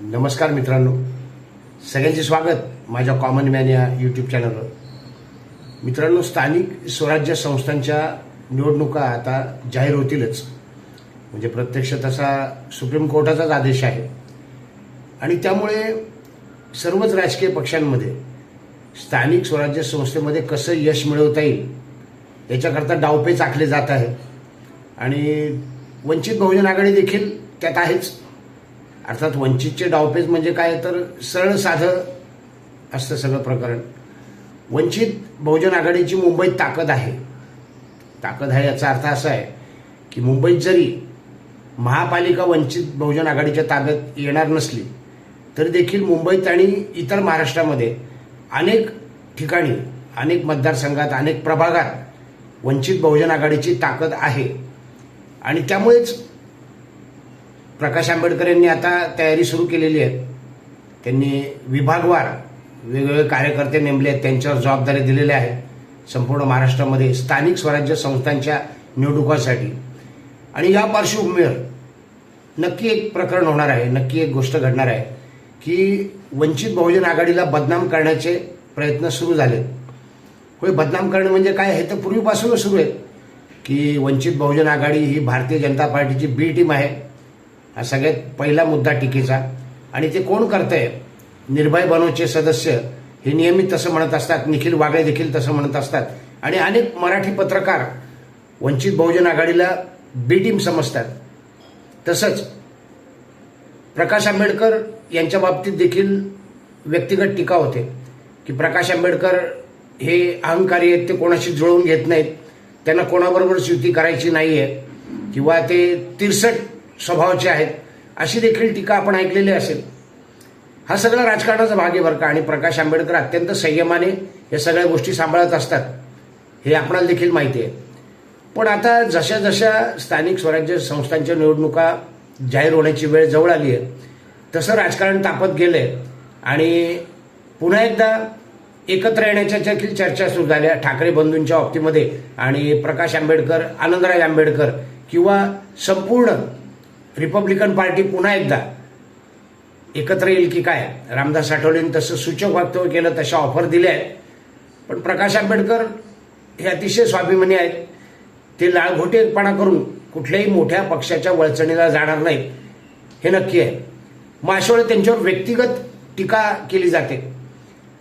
नमस्कार मित्रांनो. सगळ्यांचे स्वागत माझ्या कॉमन मॅन या यूट्यूब चॅनलवर मित्रांनो स्थानिक स्वराज्य संस्थांच्या निवडणुका आता जाहीर होतीलच. म्हणजे प्रत्यक्ष तसा सुप्रीम कोर्टाचाच आदेश आहे. आणि त्यामुळे सर्वच राजकीय पक्षांमध्ये स्थानिक स्वराज्य संस्थेमध्ये कसं यश मिळवता येईल याच्याकरता डावपेच आखले जात आहे आणि वंचित बहुजन आघाडी देखील त्यात आहेच. अर्थात वंचितचे डावपेच म्हणजे काय? तर सरळ साधं असतं सगळं प्रकरण. वंचित बहुजन आघाडीची मुंबईत ताकद आहे. ताकद आहे याचा अर्थ असा आहे की मुंबईत जरी महापालिका वंचित बहुजन आघाडीच्या ताब्यात येणार नसली तरी देखील मुंबईत आणि इतर महाराष्ट्रामध्ये अनेक ठिकाणी अनेक मतदारसंघात अनेक प्रभागात वंचित बहुजन आघाडीची ताकद आहे. आणि त्यामुळेच प्रकाश आंबेडकर यांनी आता तयारी सुरू केलेली आहे. त्यांनी विभागवार वेगवेगळे कार्यकर्ते नेमले आहेत त्यांच्यावर जबाबदारी दिलेल्या आहेत संपूर्ण महाराष्ट्रामध्ये स्थानिक स्वराज्य संस्थांच्या निवडणुकांसाठी. आणि या पार्श्वभूमीवर नक्की एक प्रकरण होणार आहे नक्की एक गोष्ट घडणार आहे की वंचित बहुजन आघाडीला बदनाम करण्याचे प्रयत्न सुरू झाले होय बदनाम करणे म्हणजे काय? हे तर पूर्वीपासूनच सुरू आहे की वंचित बहुजन आघाडी ही भारतीय जनता पार्टीची बी टीम आहे. हा सगळ्यात पहिला मुद्दा टीकेचा. आणि ते कोण करतंय? निर्भय बनोचे सदस्य हे नियमित तसं म्हणत असतात. निखिल वागळे देखील तसं म्हणत असतात. आणि अनेक मराठी पत्रकार वंचित बहुजन आघाडीला बी टीम समजतात. तसंच प्रकाश आंबेडकर यांच्या बाबतीत देखील व्यक्तिगत टीका होते. की प्रकाश आंबेडकर हे अहंकारी आहेत ते कोणाशी जुळवून घेत नाहीत. त्यांना कोणाबरोबर युती करायची नाही आहे किंवा ते तिरसट स्वभावाचे आहेत अशी देखील टीका आपण ऐकलेली असेल. हा सगळा राजकारणाचा भाग आहे बरं का आणि प्रकाश आंबेडकर अत्यंत संयमाने या सगळ्या गोष्टी सांभाळत असतात हे आपणाला देखील माहिती आहे. पण आता जशा जशा स्थानिक स्वराज्य संस्थांच्या निवडणुका जाहीर होण्याची वेळ जवळ आली आहे तसं राजकारण तापत गेलंय आणि पुन्हा एकदा एकत्र येण्याच्या देखील चर्चा सुरू झाल्या ठाकरे बंधूंच्या बाबतीमध्ये आणि प्रकाश आंबेडकर आनंदराज आंबेडकर किंवा संपूर्ण रिपब्लिकन पार्टी पुन्हा एकदा एकत्र येईल की काय? रामदास आठवलेंनी तसं सूचक वक्तव्य केलं तशा ऑफर दिल्या आहेत. पण प्रकाश आंबेडकर हे अतिशय स्वाभिमानी आहेत. ते लाळघोटेपणा करून कुठल्याही मोठ्या पक्षाच्या वळचणीला जाणार नाहीत. हे नक्की आहे. मग अशा वेळी त्यांच्यावर व्यक्तिगत टीका केली जाते.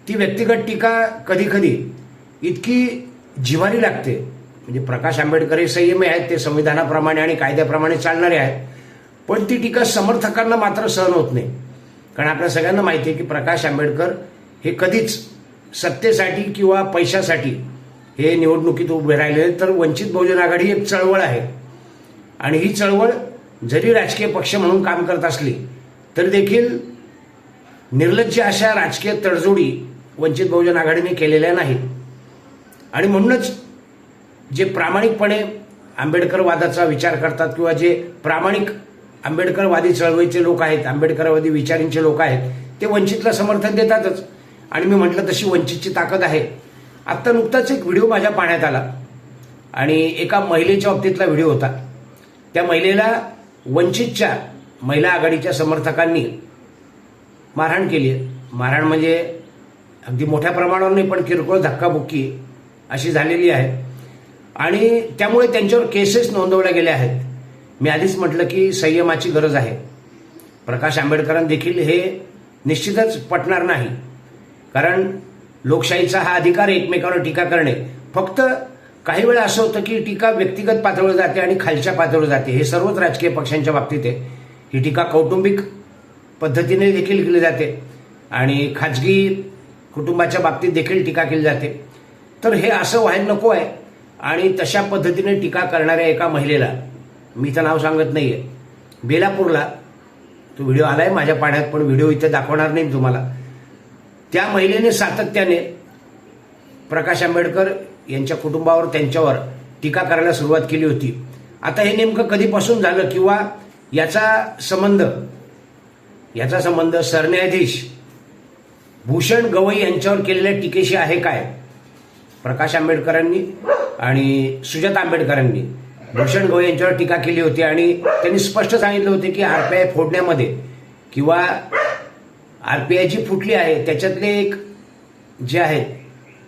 ती व्यक्तिगत टीका कधी कधी इतकी जिवारी लागते. म्हणजे प्रकाश आंबेडकर हे संयमी आहेत ते संविधानाप्रमाणे आणि कायद्याप्रमाणे चालणारे आहेत. पण ती टीका समर्थकांना मात्र सहन होत नाही. कारण आपल्या सगळ्यांना माहिती आहे की प्रकाश आंबेडकर हे कधीच सत्तेसाठी किंवा पैशासाठी हे निवडणुकीत उभे राहिले तर वंचित बहुजन आघाडी ही एक चळवळ आहे. आणि ही चळवळ जरी राजकीय पक्ष म्हणून काम करत असली तरी देखील निर्लज्ज अशा राजकीय तडजोडी वंचित बहुजन आघाडीने केलेल्या नाहीत. आणि म्हणूनच जे प्रामाणिकपणे आंबेडकरवादाचा विचार करतात किंवा जे प्रामाणिक आंबेडकरवादी चळवळीचे लोक आहेत आंबेडकरवादी विचारींचे लोक आहेत ते वंचितला समर्थन देतातच. आणि मी म्हटलं तशी वंचितची ताकद आहे. आत्ता नुकताच एक व्हिडिओ माझ्या पाहण्यात आला. आणि एका महिलेच्या बाबतीतला व्हिडिओ होता. त्या महिलेला वंचितच्या महिला आघाडीच्या समर्थकांनी मारहाण केली आहे. मारहाण म्हणजे अगदी मोठ्या प्रमाणावर नाही पण किरकोळ धक्काबुक्की अशी झालेली आहे. आणि त्यामुळे त्यांच्यावर केसेस नोंदवल्या गेल्या आहेत. मी आधीच म्हटलं की संयमाची गरज आहे. प्रकाश आंबेडकरांना देखील हे निश्चितच पटणार नाही. कारण लोकशाहीचा हा अधिकार एकमेकांवर टीका करणे. फक्त काही वेळा असं होतं की टीका व्यक्तिगत पातळीवर जाते आणि खालच्या पातळीवर जाते. हे सर्वच राजकीय पक्षांच्या बाबतीत आहे. ही टीका कौटुंबिक पद्धतीने देखील केली जाते. आणि खाजगी कुटुंबाच्या बाबतीत देखील टीका केली जाते. तर हे असं व्हायला नको आहे. आणि तशा पद्धतीने टीका करणाऱ्या एका महिलेला मी तर नाव सांगत नाही आहे बेलापूरला तो व्हिडिओ आलाय माझ्या पाण्यात पण व्हिडिओ इथे दाखवणार नाही तुम्हाला. त्या महिलेने सातत्याने प्रकाश आंबेडकर यांच्या कुटुंबावर त्यांच्यावर टीका करायला सुरुवात केली होती. आता हे नेमकं कधीपासून झालं किंवा याचा संबंध याचा संबंध सरन्यायाधीश भूषण गवई यांच्यावर केलेल्या टीकेशी आहे काय? प्रकाश आंबेडकरांनी आणि सुजाता आंबेडकरांनी. भूषण गवई यांच्यावर टीका केली होती आणि त्यांनी स्पष्ट सांगितलं होते की आरपीआय फोडण्यामध्ये किंवा आर पी जी फुटली आहे त्याच्यातले एक जे आहेत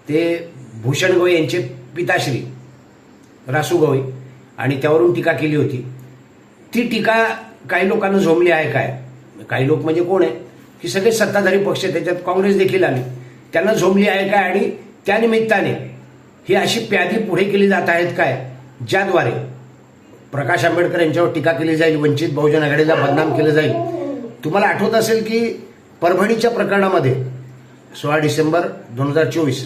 ते भूषण गवई यांचे पिताश्री रासू गवई आणि त्यावरून टीका केली होती. ती टीका काही लोकांना झोमली आहे काय? काही लोक म्हणजे कोण आहे? की सगळे सत्ताधारी पक्ष त्याच्यात काँग्रेस देखील आली. त्यांना झोमली आहे काय? आणि त्यानिमित्ताने ही अशी प्यादी पुढे केली जात आहेत काय? ज्याद्वारे प्रकाश आंबेडकर यांच्यावर टीका केली जाईल वंचित बहुजन आघाडीला बदनाम केलं जाईल. तुम्हाला आठवत असेल की परभणीच्या प्रकरणामध्ये सोळा डिसेंबर दोन हजार चोवीस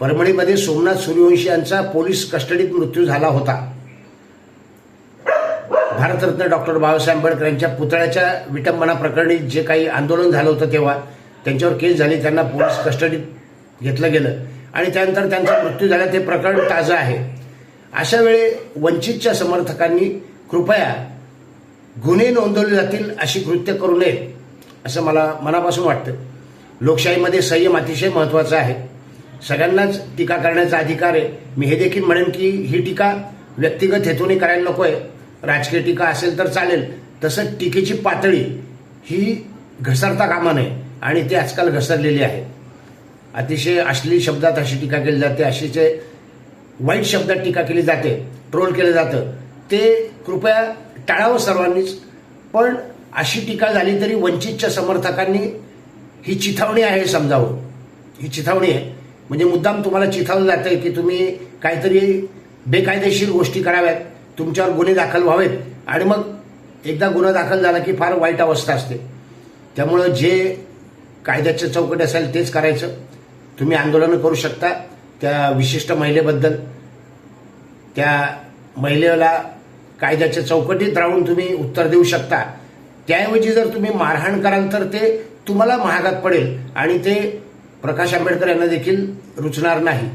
परभणीमध्ये सोमनाथ सूर्यवंशी यांचा पोलीस कस्टडीत मृत्यू झाला होता. भारतरत्न डॉक्टर बाबासाहेब आंबेडकर यांच्या पुतळ्याच्या विटंबना प्रकरणी जे काही आंदोलन झालं होतं तेव्हा त्यांच्यावर केस झाली त्यांना पोलीस कस्टडीत घेतलं गेलं. आणि त्यानंतर त्यांचा मृत्यू झाला ते प्रकरण ताजं आहे. अशा वेळे वंचितच्या समर्थकांनी कृपया गुन्हे नोंदवले जातील अशी कृत्य करू नये असं मला मनापासून वाटतं. लोकशाहीमध्ये संयम अतिशय महत्त्वाचा आहे. सगळ्यांनाच टीका करण्याचा अधिकार आहे. मी हे देखील म्हणेन की ही टीका व्यक्तिगत हेतूने करायला नको आहे राजकीय टीका असेल तर चालेल. तसं टीकेची पातळी ही घसरता कामा नये आणि ती आजकाल घसरलेली आहे. अतिशय अश्लील शब्दात अशी टीका केली जाते. अशीचे वाईट शब्दात टीका केली जाते ट्रोल केलं जातं. ते कृपया टाळावं सर्वांनीच पण अशी टीका झाली तरी वंचितच्या समर्थकांनी ही चिथावणी आहे समजावं. ही चिथावणी आहे. म्हणजे मुद्दाम तुम्हाला चिथावलं जातं की तुम्ही काहीतरी बेकायदेशीर गोष्टी कराव्यात तुमच्यावर गुन्हे दाखल व्हावेत आणि मग एकदा गुन्हा दाखल झाला की फार वाईट अवस्था असते. त्यामुळं जे कायद्याच्या चौकट असेल तेच करायचं. तुम्ही आंदोलनं करू शकता. त्या विशिष्ट महिलेबद्दल त्या महिलेला कायद्याच्या चौकटीत राहून तुम्ही उत्तर देऊ शकता. त्याऐवजी जर तुम्ही मारहाण कराल तर ते तुम्हाला महागात पडेल आणि ते प्रकाश आंबेडकर यांना देखील रुचणार नाही.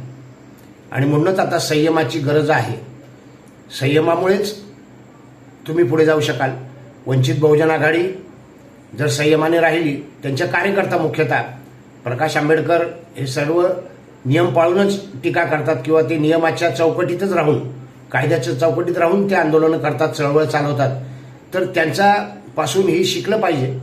आणि म्हणूनच आता संयमाची गरज आहे. संयमामुळेच तुम्ही पुढे जाऊ शकाल. वंचित बहुजन आघाडी जर संयमाने राहिली त्यांच्या कार्यकर्ता मुख्यतः प्रकाश आंबेडकर हे सर्व नियम पाळूनच टीका करतात किंवा ते नियमाच्या चौकटीतच राहून कायद्याच्या चौकटीत राहून ते आंदोलनं करतात चळवळ चालवतात. तर त्यांचा पासून ही शिकलं पाहिजे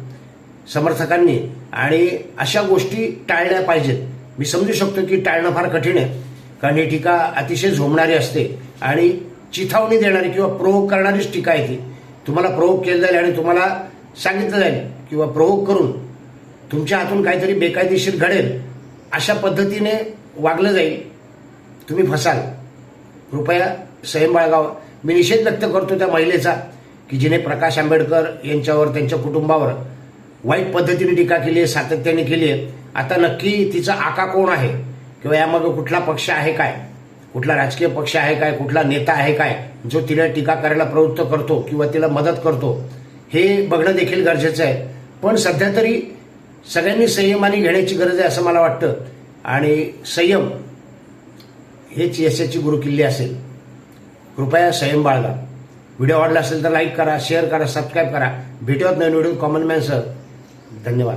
समर्थकांनी आणि अशा गोष्टी टाळल्या पाहिजेत. मी समजू शकतो की टाळणं फार कठीण आहे कारण ही टीका अतिशय झोमणारी असते आणि चिथावणी देणारी किंवा प्रोवोक करणारीच टीका आहे ती. तुम्हाला प्रोवोक केलं जाईल आणि तुम्हाला सांगितलं जाईल किंवा प्रोवोक करून तुमच्या हातून काहीतरी बेकायदेशीर घडेल अशा पद्धतीने वागलं जाईल. तुम्ही फसाल. कृपया संयम बाळगावा. मी निषेध व्यक्त करतो त्या महिलेचा की जिने प्रकाश आंबेडकर यांच्यावर त्यांच्या कुटुंबावर वाईट पद्धतीने टीका केली आहे सातत्याने केली आहे. आता नक्की तिचा आका कोण आहे? किंवा यामागे कुठला पक्ष आहे काय? कुठला राजकीय पक्ष आहे काय? कुठला नेता आहे काय? जो तिला टीका करायला प्रवृत्त करतो किंवा तिला मदत करतो हे बघणं देखील गरजेचं आहे. पण सध्या तरी सगळ्यांनी संयमाने घेण्याची गरज आहे असं मला वाटतं. आणि संयम हेच यशाची गुरुकिल्ली असेल. कृपया संयम बाळगा. व्हिडिओ आवडला असेल तर लाईक करा शेअर करा सबस्क्राईब करा. भेटूयात नवीन व्हिडिओ कॉमन मॅन सर. धन्यवाद.